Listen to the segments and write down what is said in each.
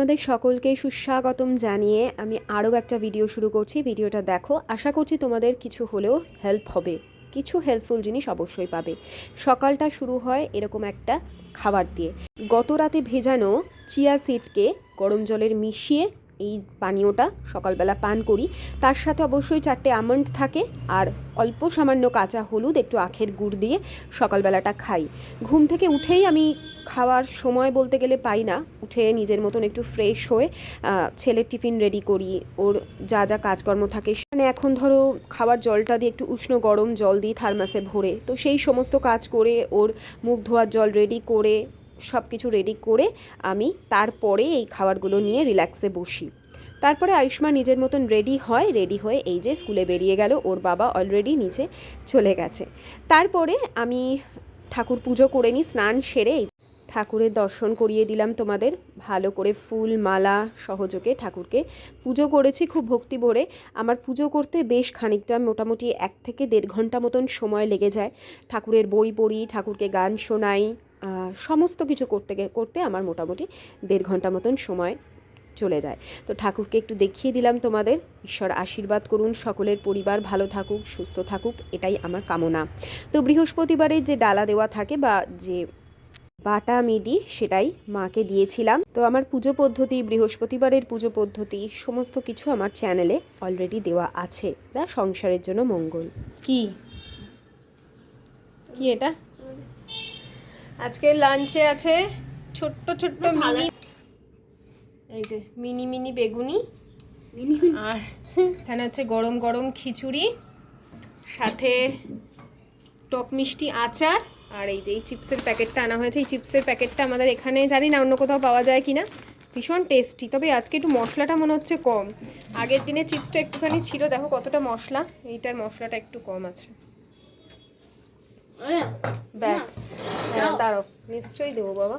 তোমাদের সকলকে সুস্বাগতম জানিয়ে আমি আরও একটা ভিডিও শুরু করছি। ভিডিওটা দেখো। আশা করছি তোমাদের কিছু হলেও হেল্প হবে। কিছু হেল্পফুল জিনিস অবশ্যই পাবে। সকালটা শুরু হয় এরকম একটা খাবার দিয়ে। গত রাতে ভেজানো চিয়া সিডকে গরম জলের মিশিয়ে এই পানীয়টা সকালবেলা পান করি। তার সাথে অবশ্যই চারটে আমন্ড থাকে আর অল্প সামান্য কাঁচা হলুদ, একটু আখের গুড় দিয়ে সকালবেলাটা খাই। ঘুম থেকে উঠেই আমি খাওয়ার সময় বলতে গেলে পাই না। উঠে নিজের মতন একটু ফ্রেশ হয়ে ছেলের টিফিন রেডি করি। ওর যা যা কাজকর্ম থাকে সেখানে এখন ধরো খাওয়ার জলটা দিয়ে একটু উষ্ণ গরম জল দিই থার্মাসে ভরে। তো সেই সমস্ত কাজ করে, ওর মুখ ধোয়ার জল রেডি করে সব কিছু রেডি করে আমি তারপরে এই খাবারগুলো নিয়ে রিল্যাক্সে বসি। তারপরে আয়ুষ্মান নিজের মতন রেডি হয় রেডি হয়ে এই যে স্কুলে বেরিয়ে গেল, ওর বাবা অলরেডি নিচে চলে গেছে। তারপরে আমি ঠাকুর পুজো করে নিই, স্নান সেরে ঠাকুরের দর্শন করিয়ে দিলাম তোমাদের। ভালো করে ফুল, মালা সহযোগে ঠাকুরকে পুজো করেছি খুব ভক্তি ভরে। আমার পুজো করতে বেশ খানিকটা মোটামুটি এক থেকে দেড় ঘণ্টা মতন সময় লেগে যায়। ঠাকুরের বই পড়ি, ঠাকুরকে গান শোনাই সমস্ত কিছু করতে করতে আমার মোটামুটি দেড় ঘণ্টা মতন সময় চলে যায়। তো ঠাকুরকে একটু দেখিয়ে দিলাম তোমাদের। ঈশ্বর আশীর্বাদ করুন সকলের পরিবার ভালো থাকুক সুস্থ থাকুক এটাই আমার কামনা। তো বৃহস্পতিবারের যে ডালা দেওয়া থাকে বা যে বাটা মিডি সেটাই মাকে দিয়েছিলাম। তো আমার পুজো পদ্ধতি বৃহস্পতিবারের পুজো পদ্ধতি সমস্ত কিছু আমার চ্যানেলে অলরেডি দেওয়া আছে যা সংসারের জন্য মঙ্গল। কি? কি এটা? আজকে লাঞ্চে আছে ছোট্ট ছোট্ট মিনি এই যে মিনি মিনি বেগুনি। আর এখানে হচ্ছে গরম গরম খিচুড়ি সাথে টক মিষ্টি আচার আর এই যে এই চিপসের প্যাকেটটা আনা হয়েছে। এই চিপসের প্যাকেটটা আমাদের এখানে জানি না অন্য কোথাও পাওয়া যায় কিনা। ভীষণ টেস্টি তবে আজকে একটু মশলাটা মনে হচ্ছে কম। আগের দিনে চিপসটা একটুখানি ছিল দেখো কতটা মশলা এইটার মশলাটা একটু কম আছে। ব্যাস দাঁড়ো নিশ্চয়ই দেবো বাবা।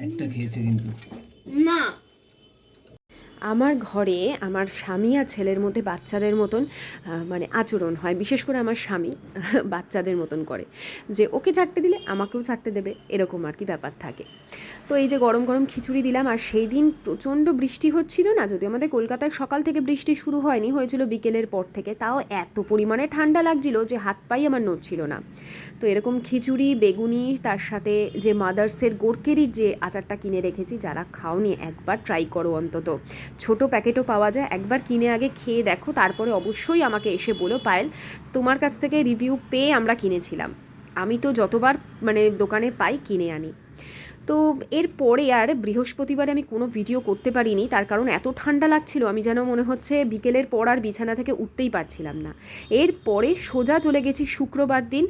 একটা খেয়েছে কিন্তু। না। আমার ঘরে আমার স্বামী আর ছেলের মধ্যে বাচ্চাদের মতন মানে আচরণ হয়। বিশেষ করে আমার স্বামী বাচ্চাদের মতন করে যে ওকে চারটে দিলে আমাকেও চারটে দেবে, এরকম আর কি ব্যাপার থাকে। তো এই যে গরম গরম খিচুড়ি দিলাম, আর সেই দিন প্রচণ্ড বৃষ্টি হচ্ছিল না? যদি আমাদের কলকাতায় সকাল থেকে বৃষ্টি শুরু হয়নি, হয়েছিল বিকেলের পর থেকে। তাও এত পরিমাণে ঠান্ডা লাগছিল যে হাত পাই আমার নড়ছিল না। তো এরকম খিচুড়ি, বেগুনি, তার সাথে যে মাদার্সের গোরকেরই যে আচারটা কিনে রেখেছি, যারা খাওনি একবার ট্রাই করো অন্তত। ছোট প্যাকেটও পাওয়া যায়। একবার কিনে আগে খেয়ে দেখো, তারপরে অবশ্যই আমাকে এসে বলো পায়েল। তোমার কাছ থেকে রিভিউ পেয়ে আমরা কিনেছিলাম। আমি তো যতবার মানে দোকানে পাই কিনে আনি। তো এরপরে আর বৃহস্পতিবারে আমি কোনো ভিডিও করতে পারিনি। তার কারণ এত ঠান্ডা লাগছিল, আমি যেন মনে হচ্ছে বিকেলের পর আর বিছানা থেকে উঠতেই পারছিলাম না। এরপরে সোজা চলে গেছি শুক্রবার দিন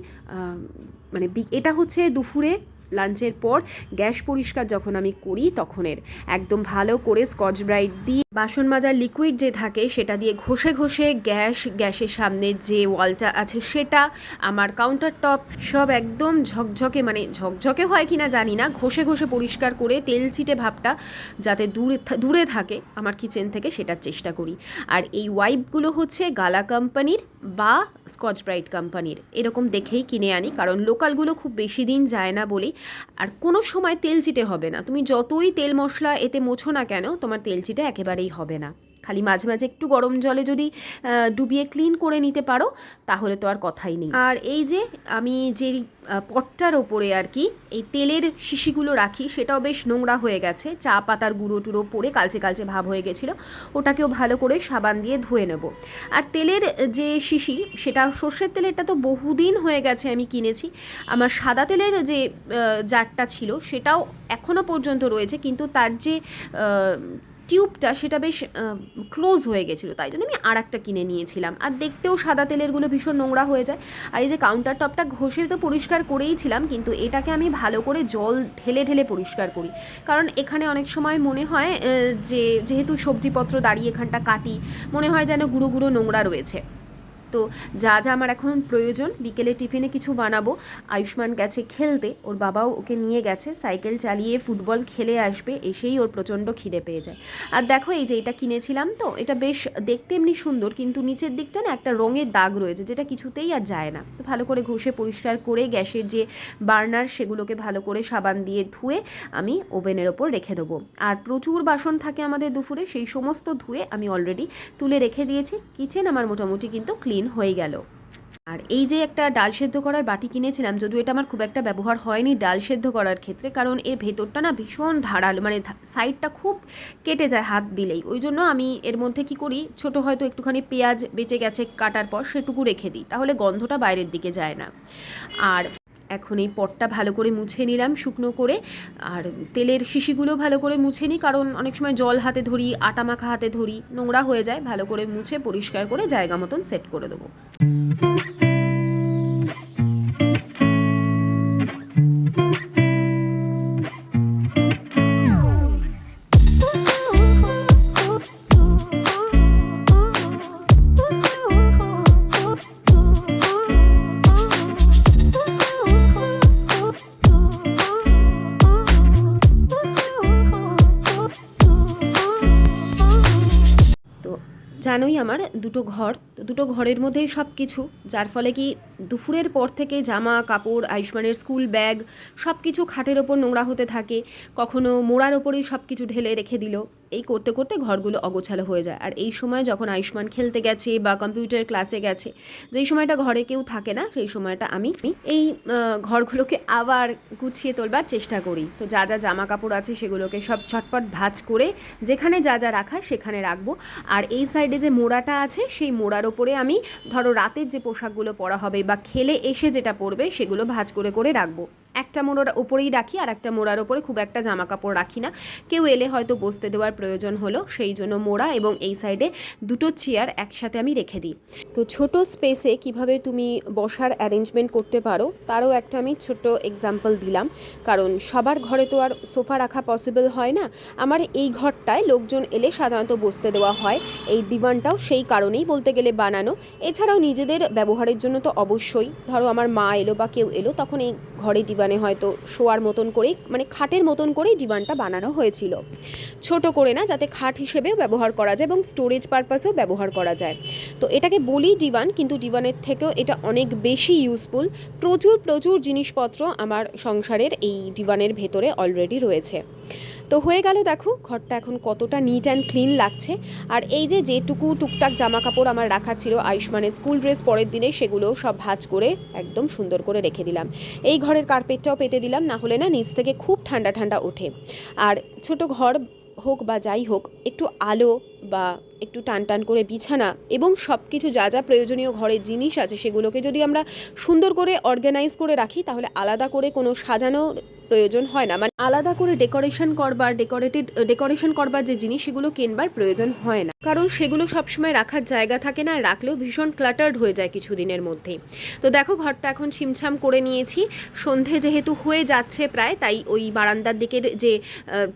মানে এটা হচ্ছে দুপুরে লাঞ্চের পর গ্যাস পরিষ্কার যখন আমি করি তখনের। একদম ভালো করে স্কচ ব্রাইট দিয়ে বাসন মাজার লিকুইড যে থাকে সেটা দিয়ে ঘষে ঘষে গ্যাস, গ্যাসের সামনে যে ওয়ালটা আছে সেটা, আমার কাউন্টার টপ সব একদম ঝকঝকে মানে ঝকঝকে হয় কি না জানি না, ঘষে ঘষে পরিষ্কার করে তেল চিটে ভাবটা যাতে দূরে দূরে থাকে আমার কিচেন থেকে সেটার চেষ্টা করি। আর এই ওয়াইপগুলো হচ্ছে গালা কোম্পানির বা স্কচ ব্রাইট কোম্পানির এরকম দেখেই কিনে আনি, কারণ লোকালগুলো খুব বেশি দিন যায় না বলেই আর কোনো সময় তেল চিটে হবে না। তুমি যতই তেল মশলা এতে মোছো না কেন, তোমার তেল চিটে একেবারেই হবে না। খালি মাঝে মাঝে একটু গরম জলে যদি ডুবিয়ে ক্লিন করে নিতে পারো, তাহলে তো আর কথাই নেই। আর এই যে আমি যে পটটার ওপরে আর কি, এই তেলের শিশিগুলো রাখি, সেটাও বেশ নোংরা হয়ে গেছে। চা পাতার গুঁড়ো টুড়ো পরে কালচে কালচে ভাব হয়ে গেছিল, ওটাকেও ভালো করে সাবান দিয়ে ধুয়ে নেব। আর তেলের যে শিশি, সেটা সর্ষের তেলেরটা তো বহুদিন হয়ে গেছে আমি কিনেছি। আমার সাদা তেলের যে জারটা ছিল, সেটাও এখনও পর্যন্ত রয়েছে, কিন্তু তার যে টিউবটা সেটা বেশ ক্লোজ হয়ে গেছিল, তাই জন্য আমি আর একটা কিনে নিয়েছিলাম। আর দেখতেও সাদা তেলেরগুলো ভীষণ নোংরা হয়ে যায়। আর এই যে কাউন্টার টপটা ঘষে তো পরিষ্কার করেই ছিলাম, কিন্তু এটাকে আমি ভালো করে জল ঢেলে ঢেলে পরিষ্কার করি। কারণ এখানে অনেক সময় মনে হয় যে যেহেতু সবজিপত্র দাঁড়িয়ে এখানটা কাটি, মনে হয় যেন গুঁড়ো গুঁড়ো নোংরা রয়েছে। তো যা যা আমার এখন প্রয়োজন, বিকেলে টিফিনে কিছু বানাবো। আয়ুষ্মান গেছে খেলতে, ওর বাবাও ওকে নিয়ে গেছে, সাইকেল চালিয়ে ফুটবল খেলে আসবে, এসেই ওর প্রচণ্ড খিদে পেয়ে যায়। আর দেখো এই যে এটা কিনেছিলাম তো, এটা বেশ দেখতে এমনি সুন্দর, কিন্তু নিচের দিকটা না একটা রঙের দাগ রয়েছে, যেটা কিছুতেই আর যায় না। তো ভালো করে ঘষে পরিষ্কার করে গ্যাসের যে বার্নার, সেগুলোকে ভালো করে সাবান দিয়ে ধুয়ে আমি ওভেনের ওপর রেখে দেবো। আর প্রচুর বাসন থাকে আমাদের দুপুরে, সেই সমস্ত ধুয়ে আমি অলরেডি তুলে রেখে দিয়েছি। কিচেন আমার মোটামুটি কিন্তু ক্লিন হয়ে গেল। আর এই যে একটা ডাল সেদ্ধ করার বাটি কিনেছিলাম, যদিও এটা আমার খুব একটা ব্যবহার হয়নি ডাল সেদ্ধ করার ক্ষেত্রে, কারণ এর ভেতরটা না ভীষণ ধারালো মানে সাইডটা খুব কেটে যায় হাত দিলেই। ওই জন্য আমি এর মধ্যে কি করি, ছোট হয়তো একটুখানি পেঁয়াজ বেঁচে গেছে কাটার পর সেটুকু রেখে দিই, তাহলে গন্ধটা বাইরের দিকে যায় না। আর এখন এই পটটা ভালো করে মুছে নিলাম শুকনো করে। আর তেলের শিশিগুলো ভালো করে মুছে নিই, কারণ অনেক সময় জল হাতে ধরি, আটা মাখা হাতে ধরি, নোংরা হয়ে যায়, ভালো করে মুছে পরিষ্কার করে জায়গা মতন সেট করে দেবো। দুটো ঘর তো দুটো ঘরের মধ্যেই সব কিছু যার ফলে কি দুপুরের পর থেকে জামা কাপড়, আয়ুষ্মানের স্কুল ব্যাগ সব কিছু খাটের ওপর নোংরা হতে থাকে, কখনো মোড়ার ওপরেই সব কিছু ঢেলে রেখে দিল। এই করতে করতে ঘরগুলো অগোছালো হয়ে যায়। আর এই সময় যখন আয়ুষ্মান খেলতে গেছে বা কম্পিউটার ক্লাসে গেছে, যেই সময়টা ঘরে কেউ থাকে না, সেই সময়টা আমি এই ঘরগুলোকে আবার গুছিয়ে তোলবার চেষ্টা করি। তো যা যা জামা কাপড় আছে সেগুলোকে সব ছটপট ভাঁজ করে যেখানে যা যা রাখার সেখানে রাখব। আর এই সাইডে যে মোড়াটা আছে, সেই মোড়ার ওপরে আমি ধরো রাতের যে পোশাকগুলো পরা হবে বা খেলে এসে যেটা পরবে সেগুলো ভাঁজ করে করে রাখব। একটা মোড়ার ওপরেই রাখি আর একটা মোড়ার ওপরে খুব একটা জামা কাপড় রাখি না। কেউ এলে হয়তো বসতে দেওয়ার প্রয়োজন হলো, সেই জন্য মোড়া এবং এই সাইডে দুটো চেয়ার একসাথে আমি রেখে দিই। তো ছোট স্পেসে কীভাবে তুমি বসার অ্যারেঞ্জমেন্ট করতে পারো, তারও একটা আমি ছোট এক্সাম্পল দিলাম। কারণ সবার ঘরে তো আর সোফা রাখা পসিবল হয় না। আমার এই ঘরটায় লোকজন এলে সাধারণত বসতে দেওয়া হয়। এই দিবানটাও সেই কারণেই বলতে গেলে বানানো। এছাড়াও নিজেদের ব্যবহারের জন্য তো অবশ্যই। ধরো আমার মা এলো বা কেউ এলো, তখন এই ঘরে ডিবানে হয়তো শোয়ার মতন করেই মানে খাটের মতন করেই ডিবানটা বানানো হয়েছিল। ছোট করে না, যাতে খাট হিসেবেও ব্যবহার করা যায় এবং স্টোরেজ পারপাসেও ব্যবহার করা যায়। তো এটাকে বলি ডিবান, কিন্তু ডিবানের থেকেও এটা অনেক বেশি ইউজফুল প্রচুর প্রচুর জিনিসপত্র আমার সংসারের এই ডিবানের ভেতরে অলরেডি রয়েছে। তো হয়ে গেল দেখো, ঘরটা এখন কতটা নিট অ্যান্ড ক্লিন লাগছে। আর এই যে যেটুকু টুকটাক জামা কাপড় আমার রাখা ছিল আয়ুষ্মানের স্কুল ড্রেস পরের দিনে সেগুলো সব ভাঁজ করে একদম সুন্দর করে রেখে দিলাম। এই ঘরের কার্পেটটাও পেতে দিলাম, না হলে না নিচ থেকে খুব ঠান্ডা ঠান্ডা ওঠে। আর ছোট ঘর হোক বা যাই হোক, একটু আলো বা একটু টান টান করে বিছানা এবং সব কিছু যা যা প্রয়োজনীয় ঘরের জিনিস আছে, সেগুলোকে যদি আমরা সুন্দর করে অর্গানাইজ করে রাখি, তাহলে আলাদা করে কোনো সাজানো প্রয়োজন হয় না। মানে আলাদা করে ডেকোরেশন করবার ডেকোরেটেড ডেকোরেশন করবার যে জিনিস, সেগুলো কেনবার প্রয়োজন হয় না। কারণ সেগুলো সবসময় রাখার জায়গা থাকে না, রাখলেও ভীষণ ক্লাটার্ড হয়ে যায় কিছু দিনের মধ্যেই। তো দেখো, ঘরটা এখন ছিমছাম করে নিয়েছি। সন্ধে যেহেতু হয়ে যাচ্ছে প্রায়, তাই ওই বারান্দার দিকের যে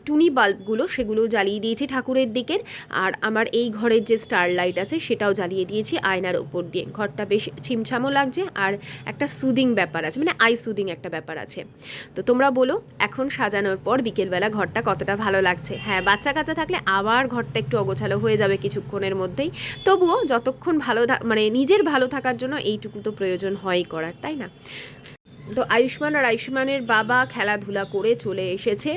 টুনি বাল্বগুলো, সেগুলো জ্বালিয়ে দিয়েছি ঠাকুরের দিকের। আর আমার এই ঘরের যে স্টার লাইট আছে, সেটাও জ্বালিয়ে দিয়েছি আয়নার ওপর দিয়ে। ঘরটা বেশ ছিমছামও লাগছে, আর একটা সুদিং ব্যাপার আছে মানে আই সুদিং একটা ব্যাপার আছে। তো তোমরা বলো এখন সাজানোর পর বিকেলবেলা ঘরটা কতটা ভালো লাগছে? হ্যাঁ বাচ্চা কাচ্চা থাকলে আবার ঘরটা একটু অগোছালো হয়ে যাবে কিছুক্ষণের মধ্যেই। তবুও যতক্ষণ ভালো মানে নিজের ভালো থাকার জন্য এইটুকু তো প্রয়োজন হয়ই করার, তাই না? তো আয়ুষ্মান আর আয়ুষ্মানের বাবা খেলাধুলা করে চলে এসেছে।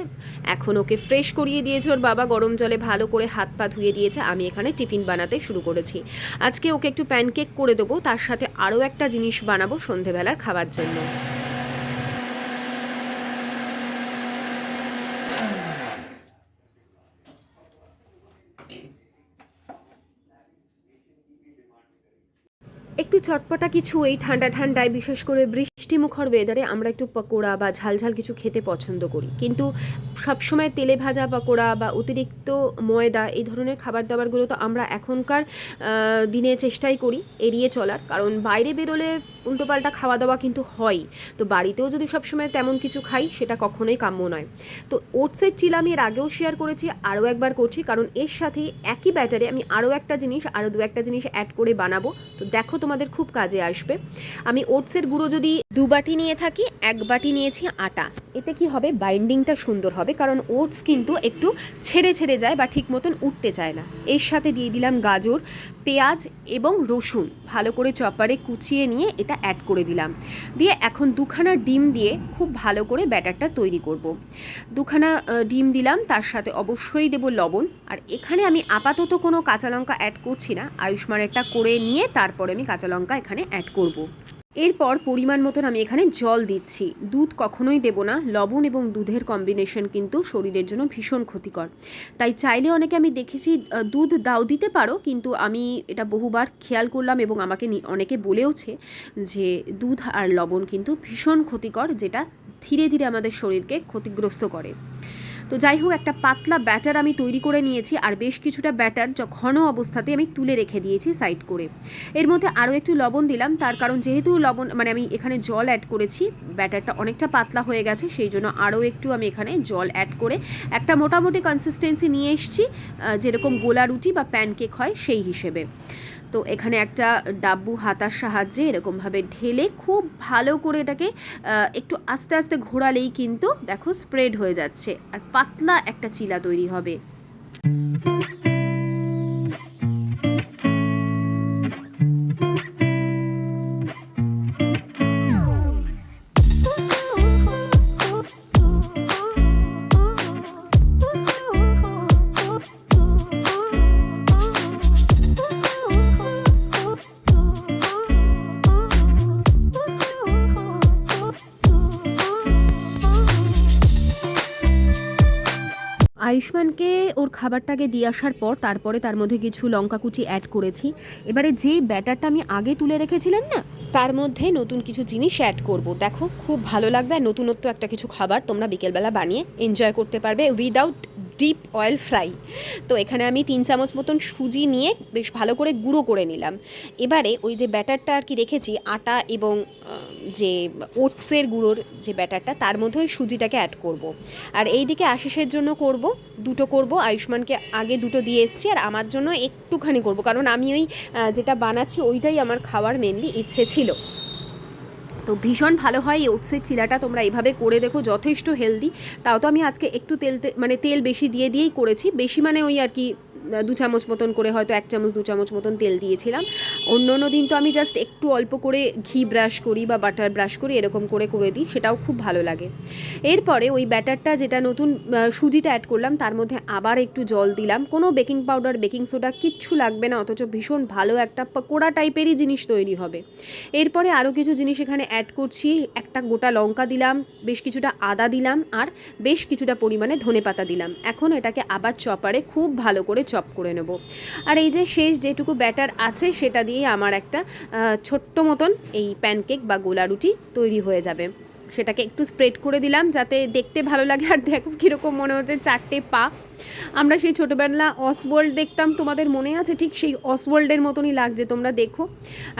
এখন ওকে ফ্রেশ করিয়ে দিয়েছে। ওর বাবা গরম জলে ভালো করে হাত পা ধুয়ে দিয়েছে। আমি এখানে টিফিন বানাতে শুরু করেছি। আজকে ওকে একটু প্যানকেক করে দেবো। তার সাথে আরও একটা জিনিস বানাবো সন্ধেবেলার খাবার জন্য একটু চটপটা কিছু এই ঠান্ডা ঠান্ডায়, বিশেষ করে বৃষ্টিমুখর ওয়েদারে আমরা একটু পকোড়া বা ঝাল ঝাল কিছু খেতে পছন্দ করি। কিন্তু সবসময় তেলে ভাজা পকোড়া বা অতিরিক্ত ময়দা এই ধরনের খাবার দাবারগুলো তো আমরা এখনকার দিনে চেষ্টাই করি এড়িয়ে চলার। কারণ বাইরে বেরোলে উল্টোপাল্টা খাওয়া দাওয়া কিন্তু হয়। তো বাড়িতেও যদি সবসময় তেমন কিছু খাই, সেটা কখনোই কাম্য নয়। তো ওটসের চিল আমি এর আগেও শেয়ার করেছি, আরও একবার করছি। কারণ এর সাথে একই ব্যাটারে আমি আরও একটা জিনিস, আরও দু একটা জিনিস অ্যাড করে বানাবো। তো দেখো তোমাদের খুব কাজে আসবে। আমি ওটসের গুঁড়ো যদি দু বাটি নিয়ে থাকি, এক বাটি নিয়েছি আটা। এতে কি হবে? বাইন্ডিংটা সুন্দর হবে, কারণ ওটস কিন্তু একটু ছেড়ে ছেড়ে যায় বা ঠিক মতন উঠতে চায় না। এর সাথে দিয়ে দিলাম গাজর, পেঁয়াজ এবং রসুন। ভালো করে চপারে কুচিয়ে নিয়ে এটা অ্যাড করে দিলাম। দিয়ে এখন দুখানা ডিম দিয়ে খুব ভালো করে ব্যাটারটা তৈরি করব। দুখানা ডিম দিলাম, তার সাথে অবশ্যই দেব লবণ। আর এখানে আমি আপাতত কোনো কাঁচা লঙ্কা অ্যাড করছি না। আয়ুষ্মানেরটা করে নিয়ে তারপরে আমি কাঁচা লঙ্কা এখানে অ্যাড করব। এরপর পরিমাণ মতন আমি এখানে জল দিচ্ছি। দুধ কখনোই দেব না। লবণ এবং দুধের কম্বিনেশন কিন্তু শরীরের জন্য ভীষণ ক্ষতিকর। তাই চাইলে অনেকে আমি দেখেছি দুধ দাও দিতে পারো, কিন্তু আমি এটা বহুবার খেয়াল করলাম এবং আমাকে অনেকে বলেওছে যে দুধ আর লবণ কিন্তু ভীষণ ক্ষতিকর, যেটা ধীরে ধীরে আমাদের শরীরকে ক্ষতিগ্রস্ত করে। তো যাই হোক, একটা পাতলা ব্যাটার আমি তৈরি করে নিয়েছি আর বেশ কিছুটা ব্যাটার য- ঘন অবস্থাতে আমি তুলে রেখে দিয়েছি সাইড করে। এর মধ্যে আরও একটু লবণ দিলাম, তার কারণ যেহেতু লবণ মানে আমি এখানে জল অ্যাড করেছি, ব্যাটারটা অনেকটা পাতলা হয়ে গেছে, সেই জন্য আরও একটু আমি এখানে জল অ্যাড করে একটা মোটামুটি কনসিস্টেন্সি নিয়ে এসেছি যেরকম গোলা রুটি বা প্যানকেক হয় সেই হিসেবে। তো এখানে একটা ডাব্বু হাতার সাহায্যে এরকমভাবে ঢেলে খুব ভালো করে এটাকে একটু আস্তে আস্তে ঘোরালেই কিন্তু দেখো স্প্রেড হয়ে যাচ্ছে। আর পাতলা একটা চিলা তৈরি হবে। আয়ুষ্মানকে ওর খাবারটাকে দিয়ে আসার পর তারপরে তার মধ্যে কিছু লঙ্কা কুচি অ্যাড করেছি। এবারে যে ব্যাটারটা আমি আগে তুলে রেখেছিলাম না, তার মধ্যে নতুন কিছু জিনিস অ্যাড করব। দেখো, খুব ভালো লাগবে আর নতুনত্ব একটা কিছু খাবার তোমরা বিকেলবেলা বানিয়ে এনজয় করতে পারবে উইদাউট ডিপ অয়েল ফ্রাই। তো এখানে আমি তিন চামচ মতন সুজি নিয়ে বেশ ভালো করে গুঁড়ো করে নিলাম। এবারে ওই যে ব্যাটারটা আর কি রেখেছি, আটা এবং যে ওটসের গুঁড়োর যে ব্যাটারটা, তার মধ্যে ওই সুজিটাকে অ্যাড করব। আর এই দিকে আশিসের জন্য করব, দুটো করব, আয়ুষ্মানকে আগে দুটো দিয়ে এসছি, আর আমার জন্য একটুখানি করব। কারণ আমি ওই যেটা বানাচ্ছি, ওইটাই আমার খাওয়ার মেনলি ইচ্ছে ছিল। তো ভীষণ ভালো হয় এই ওটসের চিলাটা তোমরা এভাবে করে দেখো, যথেষ্ট হেলদি তাও তো আমি আজকে একটু তেল মানে তেল বেশি দিয়ে দিয়েই করেছি। বেশি মানে ওই আর কি দু চামচ মতন করে হয়তো এক চামচ, দু চামচ মতন তেল দিয়েছিলাম। অন্য অন্য দিন তো আমি জাস্ট একটু অল্প করে ঘি ব্রাশ করি বা বাটার ব্রাশ করি, এরকম করে করে দিই, সেটাও খুব ভালো লাগে। এরপরে ওই ব্যাটারটা যেটা নতুন সুজিটা অ্যাড করলাম, তার মধ্যে আবার একটু জল দিলাম। কোনো বেকিং পাউডার বেকিং সোডা কিচ্ছু লাগবে না, অথচ ভীষণ ভালো একটা পকোড়া টাইপেরই জিনিস তৈরি হবে। এরপরে আরও কিছু জিনিস এখানে অ্যাড করছি। একটা গোটা লঙ্কা দিলাম, বেশ কিছুটা আদা দিলাম, আর বেশ কিছুটা পরিমাণে ধনেপাতা দিলাম। এখন এটাকে আবার চপারে খুব ভালো করে চপ করে নেব। আর এই যে শেষ যেটুকু ব্যাটার আছে, সেটা দিয়ে আমার একটা ছোট্ট মতন এই প্যানকেক বা গোলা রুটি তৈরি হয়ে যাবে। সেটাকে একটু স্প্রেড করে দিলাম যাতে দেখতে ভালো লাগে। আর দেখো কীরকম মনে হচ্ছে চারটে পা। আমরা সেই ছোটোবেলা অসওয়ার্ল্ড দেখতাম, তোমাদের মনে আছে? ঠিক সেই অসওয়ার্ল্ডের মতনই লাগছে, তোমরা দেখো।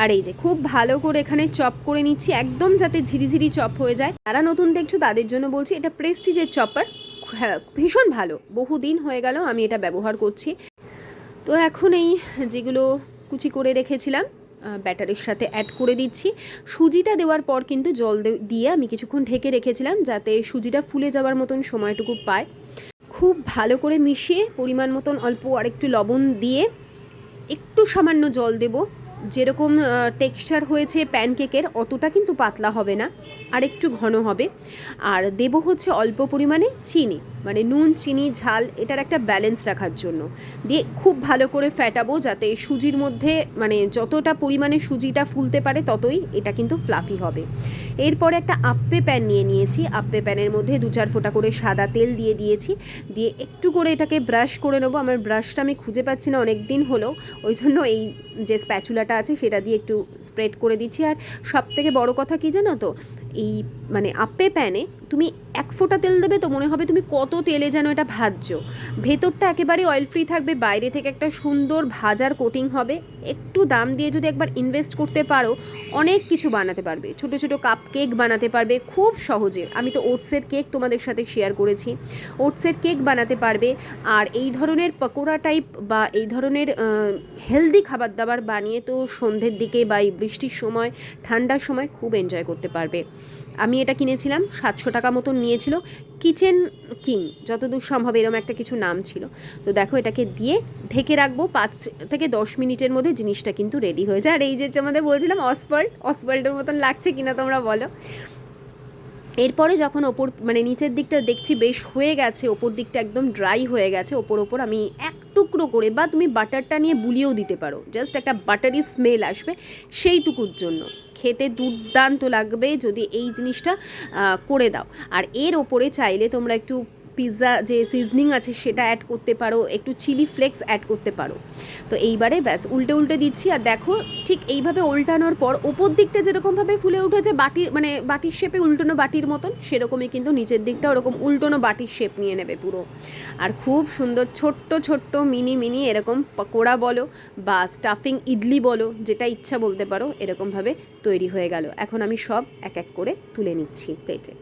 আর এই যে খুব ভালো করে এখানে চপ করে নিচ্ছি, একদম যাতে ঝিরিঝিরি চপ হয়ে যায়। যারা নতুন দেখছ তাদের জন্য বলছি, এটা প্রেস্টিজের চপার। হ্যাঁ ভীষণ ভালো। বহুদিন হয়ে গেল আমি এটা ব্যবহার করছি। তো এখন এই যেগুলো কুচি করে রেখেছিলাম ব্যাটারের সাথে অ্যাড করে দিচ্ছি। সুজিটা দেওয়ার পর কিন্তু জল দিয়ে আমি কিছুক্ষণ ঢেকে রেখেছিলাম যাতে সুজিটা ফুলে যাওয়ার মতন সময়টুকু পায়। খুব ভালো করে মিশিয়ে পরিমাণ মতন অল্প আরেকটু লবণ দিয়ে একটু সামান্য জল দেব। যেরকম টেক্সচার হয়েছে প্যানকেকের, অতটা কিন্তু পাতলা হবে না আর একটু ঘন হবে। আর দেব হচ্ছে অল্প পরিমাণে চিনি। মানে নুন, চিনি, ঝাল, এটার একটা ব্যালেন্স রাখার জন্য। দিয়ে খুব ভালো করে ফ্যাটাবো যাতে সুজির মধ্যে মানে যতটা পরিমাণে সুজিটা ফুলতে পারে ততই এটা কিন্তু ফ্লাফি হবে। এরপরে একটা আপ্পে প্যান নিয়ে নিয়েছি। আপ্পে প্যানের মধ্যে দু চার ফোঁটা করে সাদা তেল দিয়ে দিয়েছি। দিয়ে একটু করে এটাকে ব্রাশ করে নেব। আমার ব্রাশটা আমি খুঁজে পাচ্ছি না অনেক দিন হলো। ওই জন্য এই যে স্প্যাচুলাটা আছে, সেটা দিয়ে একটু স্প্রেড করে দিচ্ছি। আর সব থেকে বড় কথা কী জানো তো? এই মানে আপ্পে প্যানে তুমি এক ফোঁটা তেল দেবে তো মনে হবে তুমি কত তেলে যেন এটা ভাজছো। ভেতরটা একেবারে অয়েল ফ্রি থাকবে, বাইরে থেকে একটা সুন্দর ভাজার কোটিং হবে। একটু দাম দিয়ে যদি একবার ইনভেস্ট করতে পারো, অনেক কিছু বানাতে পারবে। ছোট ছোট কাপ কেক বানাতে পারবে, খুব সহজে। আমি তো ওটসের কেক তোমাদের সাথে শেয়ার করেছি। ওটসের কেক বানাতে পারবে আর এই ধরনের পকোড়া টাইপ বা এই ধরনের হেলদি খাবার দাবার বানিয়ে তো সন্ধ্যের দিকে বা এই বৃষ্টির সময়, ঠান্ডার সময় খুব এনজয় করতে পারবে। আমি এটা কিনেছিলাম, সাতশো টাকা মতন নিয়েছিল। কিচেন কিং, যতদূর সম্ভব এরকম একটা কিছু নাম ছিল। তো দেখো এটাকে দিয়ে ঢেকে রাখব, পাঁচ থেকে দশ মিনিটের মধ্যে জিনিসটা কিন্তু রেডি হয়ে যায়। আর এই যে আমাদের বলছিলাম অসওয়াল্ড অসওয়াল্ডের মতন লাগছে কিনা তোমরা বলো। এরপরে যখন ওপর মানে নিচের দিকটা দেখছি বেশ হয়ে গেছে, ওপর দিকটা একদম ড্রাই হয়ে গেছে, ওপর ওপর আমি এক টুকরো করে বা তুমি বাটারটা নিয়ে বুলিয়েও দিতে পারো। জাস্ট একটা বাটারি স্মেল আসবে সেইটুকুর জন্য। খেতে দুর্দান্ত লাগবে যদি এই জিনিসটা করে দাও। আর এর ওপরে চাইলে তোমরা একটু পিৎজা যে সিজনিং আছে সেটা অ্যাড করতে পারো, একটু চিলি ফ্লেক্স অ্যাড করতে পারো। তো এইবারে ব্যাস, উল্টে উল্টে দিচ্ছি আর দেখো ঠিক এইভাবে উল্টানোর পর ওপর দিকটা যেরকমভাবে ফুলে উঠেছে বাটি মানে বাটির শেপে উল্টোনো বাটির মতন, সেরকমই কিন্তু নিচের দিকটা ওরকম উল্টোনো বাটির শেপ নিয়ে নেবে পুরো। আর খুব সুন্দর ছোট্ট ছোট্ট মিনি মিনি এরকম পকোড়া বলো বা স্টাফিং ইডলি বলো, যেটা ইচ্ছা বলতে পারো, এরকমভাবে তৈরি হয়ে গেল। এখন আমি সব এক এক করে তুলে নিচ্ছি প্লেটে।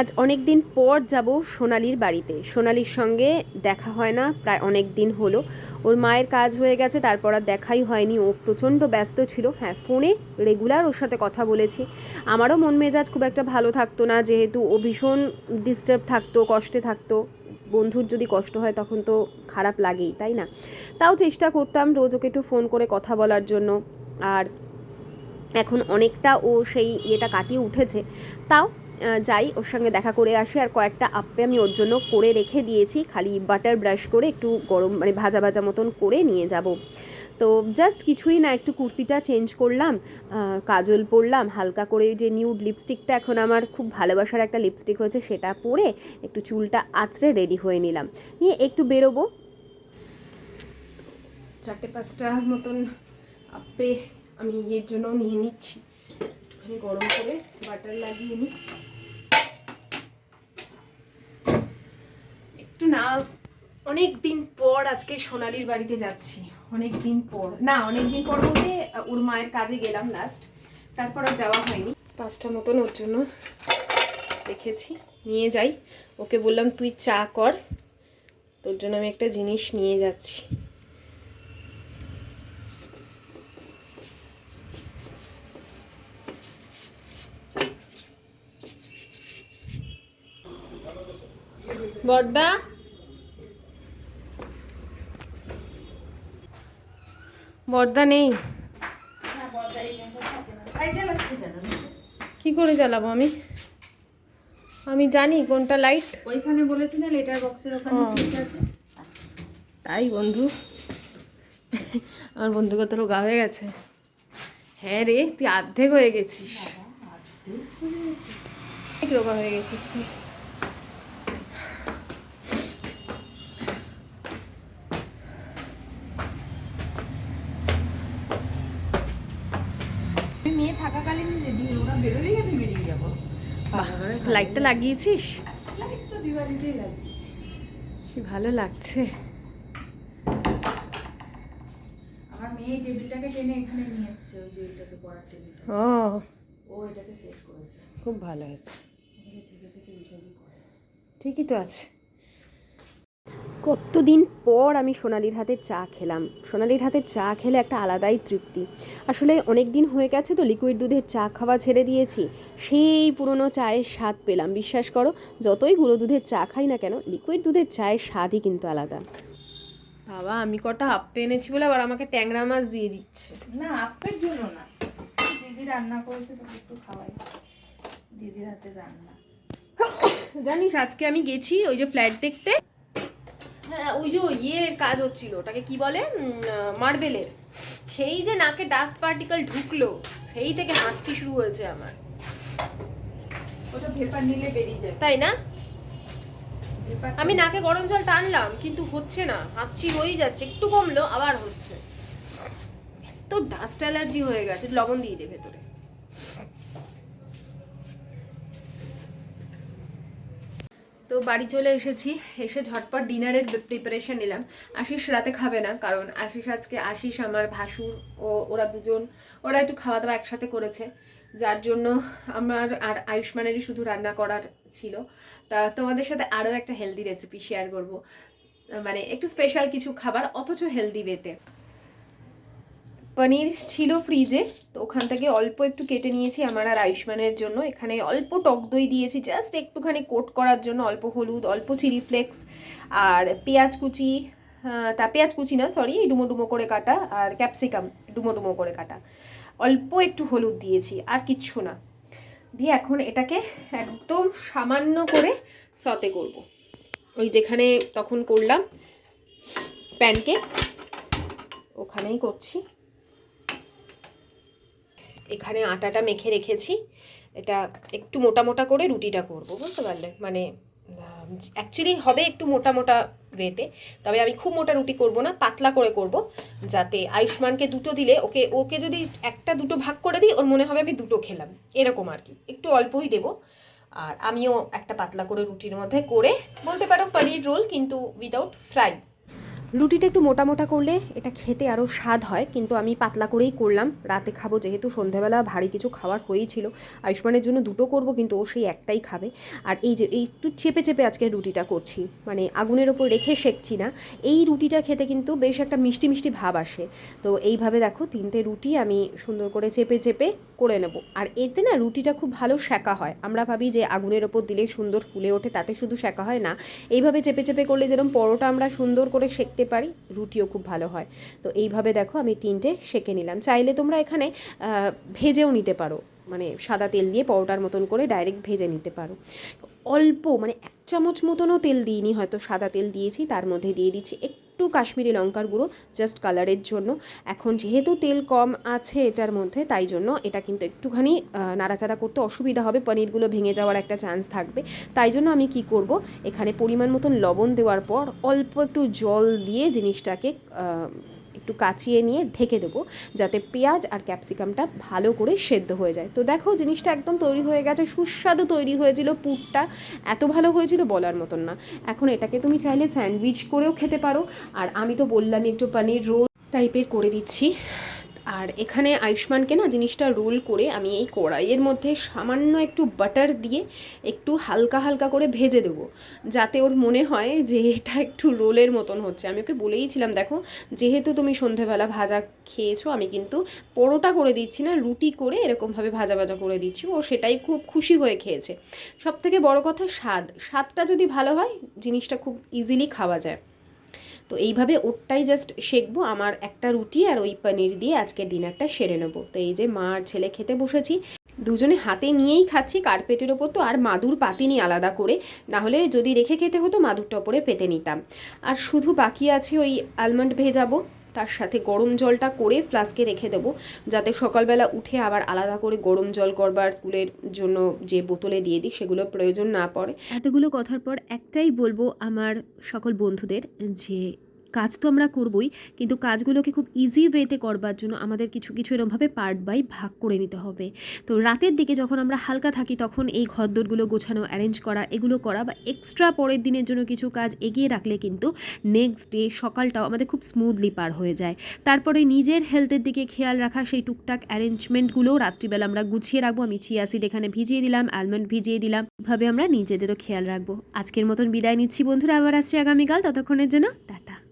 আজ অনেক দিন পর যাব সোনালির বাড়িতে। সোনালির সঙ্গে দেখা হয় না, প্রায় অনেক দিন হলো। ওর মায়ের কাজ হয়ে গেছে, তারপর আর দেখাই হয়নি। ও প্রচণ্ড ব্যস্ত ছিল। হ্যাঁ ফোনে রেগুলার ওর সাথে কথা বলেছি। আমারও মন মেজাজ খুব একটা ভালো থাকতো না, যেহেতু ও ভীষণ ডিস্টার্ব থাকতো, কষ্টে থাকতো। বন্ধুর যদি কষ্ট হয়, তখন তো খারাপ লাগেই, তাই না? তাও চেষ্টা করতাম রোজ ওকে একটু ফোন করে কথা বলার জন্য। আর এখন অনেকটা ও সেই ইয়েটা কাটিয়ে উঠেছে। তাও যাই, ওর সঙ্গে দেখা করে আসি। আর কয়েকটা আপ্পে আমি ওর জন্য করে রেখে দিয়েছি। খালি বাটার ব্রাশ করে একটু গরম মানে ভাজা ভাজা মতন করে নিয়ে যাব। তো জাস্ট কিছুই না, একটু কুর্তিটা চেঞ্জ করলাম কাজল পরলাম, হালকা করে যে নিউড লিপস্টিকটা এখন আমার খুব ভালোবাসার একটা লিপস্টিক হয়েছে, সেটা পরে একটু চুলটা আঁচড়ে রেডি হয়ে নিলাম। নিয়ে একটু বেরোবো। চারটে পাঁচটা মতন আপে আমি ইয়ের জন্য নিয়ে নিচ্ছি। একটুখানি গরম করে বাটার লাগিয়ে নিই। একটু না, অনেক দিন পর আজকে সোনালির বাড়িতে যাচ্ছি। অনেক দিন পর। না, অনেক দিন পর বলতে ওর মায়ের কাজে গেলাম লাস্ট তারপর আর যাওয়া হয়নি। পাঁচটা মতন ওর জন্য রেখেছি। নিয়ে যাই। ওকে বললাম, তুই চা কর। তোর জন্য আমি একটা জিনিস নিয়ে যাচ্ছি। বর্দা। বর্দা নেই। কি করে জ্বালাবো আমি? আমি জানি কোনটা লাইট ওইখানে বলেছিলে লেটার বক্সের ওখানে। সুইচ আছে। তাই বন্ধু। আমার বন্ধু কত রোগা হয়ে গেছে। হ্যাঁ রে তুই অর্ধেক হয়ে গেছিস। রোগা হয়ে গেছিস তুই আমি মেয়ে থাকাকালীন রেডি ওরা বেরোলেই আমি বেরিয়ে যাব লাইটটা লাগিয়েছিস? লাইট তো দিওয়ালিতেই লাগিয়েছি। কি ভালো লাগছে। আমার মেয়ে টেবিলটাকে টেনে এখানে নিয়ে এসেছে ওই যে এটাকে পড়ার টেবিলটা। ও। ও এটাকে সেট করেছে। খুব ভালো হয়েছে। করে। ঠিকই তো আছে। কতদিন পর আমি সোনালির হাতে চা খেলাম। সোনালির হাতে চা খেলে একটা আলাদাই তৃপ্তি। আসলে অনেক দিন হয়ে গেছে তো লিকুইড দুধের চা খাওয়া ছেড়ে দিয়েছি। সেই পুরনো চায়ের স্বাদ পেলাম। বিশ্বাস করো যতই গুঁড়ো দুধের চা খাই না কেন লিকুইড দুধের চায়ের স্বাদই কিন্তু আলাদা। বাবা আমি কটা আপ্পে এনেছি বলে আবার আমাকে ট্যাংরা মাছ দিয়ে দিচ্ছে। না আপের জন্য না। দিদি রান্না করেছে তোকে একটু খাওয়াই। দিদির হাতে রান্না। জানিস আজকে আমি গেছি ওই যে ফ্ল্যাট দেখতে। হ্যাঁ ওই যে ইয়ে কাজ হচ্ছিল ওটাকে কি বলে? মার্বেলের। সেই যে নাকে ডাস্ট পার্টিকেল ঢুকলো সেই থেকে হাঁচি শুরু হয়েছে আমার। ওটা ভেপার নিলে বেরিয়ে তাই না? আমি নাকে গরম জল টানলাম কিন্তু হচ্ছে না হাঁচি হয়েই যাচ্ছে একটু কমলো আবার হচ্ছে। এত ডাস্ট অ্যালার্জি হয়ে গেছে লবণ দিয়ে দে ভেতরে। তো বাড়ি চলে এসেছি, এসে ঝটপট ডিনারের প্রিপারেশন নিলাম। আশিস রাতে খাবে না, কারণ আশিস আজকে, আশিস, আমার ভাসুর ও ওরা দুজন, ওরা একটু খাওয়া দাওয়া একসাথে করেছে। যার জন্য আমার আর আয়ুষ্মানেরই শুধু রান্না করার ছিল। তা তোমাদের সাথে আরও একটা হেলদি রেসিপি শেয়ার করব। মানে একটু স্পেশাল কিছু খাবার, অথচ হেলদি ওয়েতে পনির ছিল ফ্রিজে তো ওখান থেকে অল্প একটু কেটে নিয়েছি আমার আর আয়ুষ্মানের জন্য। এখানে অল্প টক দই দিয়েছি জাস্ট একটুখানি কোট করার জন্য, অল্প হলুদ, অল্প চিলি ফ্লেক্স আর পেঁয়াজ কুচি তা পেঁয়াজ কুচি না সরি ডুমো ডুমো করে কাটা আর ক্যাপসিকাম ডুমো ডুমো করে কাটা। অল্প একটু হলুদ দিয়েছি, আর কিচ্ছু না। দিয়ে এখন এটাকে একদম সামান্য করে সতে করব। ওই যেখানে তখন করলাম প্যানকেক ওখানেই করছি। এখানে আটাটা মেখে রেখেছি। এটা একটু মোটা মোটা করে রুটিটা করব, বুঝতে পারলে? মানে অ্যাকচুয়ালি হবে একটু মোটা মোটা ওয়েতে তবে আমি খুব মোটা রুটি করব না, পাতলা করে করব, যাতে আয়ুষ্মানকে দুটো দিলে ওকে ওকে যদি একটা দুটো ভাগ করে দিই, ওর মনে হবে আমি দুটো খেলাম, এরকম আর কি। একটু অল্পই দেবো, আর আমিও একটা পাতলা করে রুটির মধ্যে করে, বলতে পারো, পনির রোল, কিন্তু উইদাউট ফ্রাই রুটিটা একটু মোটা মোটা করলে এটা খেতে আরও স্বাদ হয়, কিন্তু আমি পাতলা করেই করলাম। রাতে খাব যেহেতু সন্ধেবেলা, ভারী কিছু খাবার হয়েই ছিল আয়ুষ্মানের জন্য দুটো করব, কিন্তু ও সেই একটাই খাবে। আর এই যে, এই একটু চেপে চেপে আজকে রুটিটা করছি। মানে আগুনের ওপর রেখে শেখছি না। এই রুটিটা খেতে কিন্তু বেশ একটা মিষ্টি মিষ্টি ভাব আসে। তো এইভাবে দেখো, তিনটে রুটি আমি সুন্দর করে চেপে চেপে করে নেব। আর এতে না রুটিটা খুব ভালো শেখা হয়। আমরা ভাবি যে আগুনের ওপর দিলে সুন্দর ফুলে ওঠে, তাতে শুধু শেখা হয় না। এইভাবে চেপে চেপে করলে যেরকম পরোটা আমরা সুন্দর করে শেখতে পারি, রুটিও খুব ভালো হয়। তো এইভাবে দেখো আমি তিনটে সেঁকে নিলাম। চাইলে তোমরা এখানে ভেজেও নিতে পারো। মানে সাদা তেল দিয়ে পরোটার মতন করে ডাইরেক্ট ভেজে নিতে পারো। অল্প মানে এক চামচ মতনও তেল দিইনি, হয়তো সাদা তেল দিয়েছি, তার মধ্যে দিয়ে দিচ্ছি একটু কাশ্মীরি লঙ্কার গুঁড়ো জাস্ট কালারের জন্য। এখন যেহেতু তেল কম আছে এটার মধ্যে, তাই জন্য এটা কিন্তু একটুখানি নাড়াচাড়া করতে অসুবিধা হবে, পনিরগুলো ভেঙে যাওয়ার একটা চান্স থাকবে। তাই জন্য আমি কি করব, এখানে পরিমাণ মতন লবণ দেওয়ার পর অল্প একটু জল দিয়ে জিনিসটাকে একটু কাচিয়ে নিয়ে ঢেকে দেবো, যাতে পেঁয়াজ আর ক্যাপসিকামটা ভালো করে সেদ্ধ হয়ে যায়। তো দেখো, জিনিসটা একদম তৈরি হয়ে গেছে, সুস্বাদু তৈরি হয়েছিল পুরটা। এত ভালো হয়েছিল বলার মতন না। এখন এটাকে তুমি চাইলে স্যান্ডউইচ করেও খেতে পারো। আর আমি তো বললামই একটু পানির রোল টাইপের করে দিচ্ছি। আর এখানে আয়ুষ্মানকে না জিনিসটা রোল করে আমি এই কড়াইয়ের মধ্যে সামান্য একটু বাটার দিয়ে একটু হালকা হালকা করে ভেজে দেবো, যাতে ওর মনে হয় যে এটা একটু রোলের মতন হচ্ছে। আমি ওকে বলেইছিলাম, দেখো, যেহেতু তুমি সন্ধেবেলা ভাজা খেয়েছো, আমি কিন্তু পরোটা করে দিচ্ছি না, রুটি করে এরকমভাবে ভাজা ভাজা করে দিচ্ছি। ও সেটাই খুব খুশি হয়ে খেয়েছে। সব থেকে বড় কথা স্বাদ। স্বাদটা যদি ভালো হয়, জিনিসটা খুব ইজিলি খাওয়া যায়। তো এইভাবে ওরটাই জাস্ট শেখবো আমার একটা রুটি আর ওই পনির দিয়ে আজকে ডিনারটা সেরে নেব। তো এই যে মা আর ছেলে খেতে বসেছি, দুজনে হাতে নিয়েই খাচ্ছি, কার্পেটের ওপর তো আর মাদুর পাতিনি আলাদা করে না হলে যদি রেখে খেতে হতো, মাদুরটা ওপরে পেতে নিতাম। আর শুধু বাকি আছে ওই আলমন্ড ভেজাবো। তার সাথে গরম জলটা করে ফ্লাস্কে রেখে দেবো। যাতে সকালবেলা উঠে আবার আলাদা করে গরম জল করবার স্কুলের জন্য যে বোতলে দিয়ে দিই, সেগুলো প্রয়োজন না পড়ে। এতগুলো কথার পর একটাই বলব আমার সকল বন্ধুদের যে কাজ তো আমরা করবই, কিন্তু কাজগুলোকে খুব ইজি ওয়েতে করবার জন্য আমাদের কিছু কিছু এরমভাবে পার্ট বাই ভাগ করে নিতে হবে। তো রাতের দিকে যখন আমরা হালকা থাকি, তখন এই ঘরদোরগুলো গোছানো অ্যারেঞ্জ করা, এগুলো করা বা এক্সট্রা পরের দিনের জন্য কিছু কাজ এগিয়ে রাখলে কিন্তু নেক্সট ডে সকালটাও আমাদের খুব স্মুথলি পার হয়ে যায়। তারপরে নিজের হেলথের দিকে খেয়াল রাখা, সেই টুকটাক অ্যারেঞ্জমেন্টগুলোও রাত্রিবেলা আমরা গুছিয়ে রাখব। আমি চিয়া এখানে ভিজিয়ে দিলাম অ্যালমন্ড ভিজিয়ে দিলাম। এভাবে আমরা নিজেদেরও খেয়াল রাখব। আজকের মতন বিদায় নিচ্ছি বন্ধুরা, আবার আসছি আগামীকাল। ততক্ষণের জন্য টাটা।